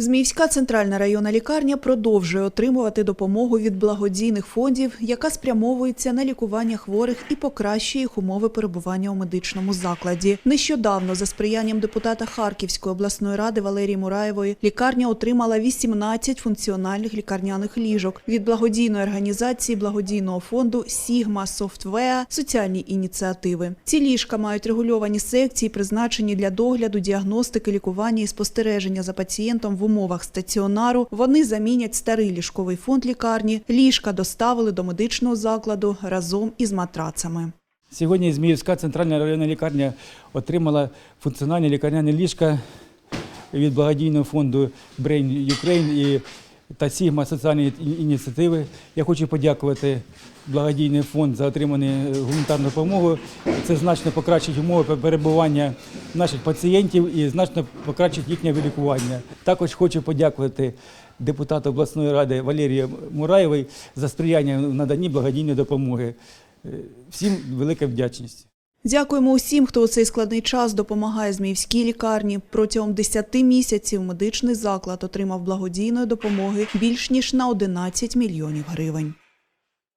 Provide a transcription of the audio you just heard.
Зміївська центральна районна лікарня продовжує отримувати допомогу від благодійних фондів, яка спрямовується на лікування хворих і покращує їх умови перебування у медичному закладі. Нещодавно, за сприянням депутата Харківської обласної ради Валерії Мураєвої, лікарня отримала 18 функціональних лікарняних ліжок від благодійної організації благодійного фонду Сігма Софтвеа соціальні ініціативи. Ці ліжка мають регульовані секції, призначені для догляду, діагностики, лікування і спостереження за пацієнтом в умовах стаціонару. Вони замінять старий ліжковий фонд лікарні. Ліжка доставили до медичного закладу разом із матрацами. Сьогодні Зміївська центральна районна лікарня отримала функціональні лікарняні ліжка від благодійного фонду Brain Ukraine і та Сігма соціальні ініціативи. Я хочу подякувати благодійний фонд за отриману гуманітарну допомогу. Це значно покращить умови перебування наших пацієнтів і значно покращить їхнє лікування. Також хочу подякувати депутату обласної ради Валерії Мураєвій за сприяння в наданні благодійної допомоги. Е, Всім велика вдячність. Дякуємо усім, хто у цей складний час допомагає Зміївській лікарні. Протягом 10 місяців медичний заклад отримав благодійної допомоги більш ніж на 11 мільйонів гривень.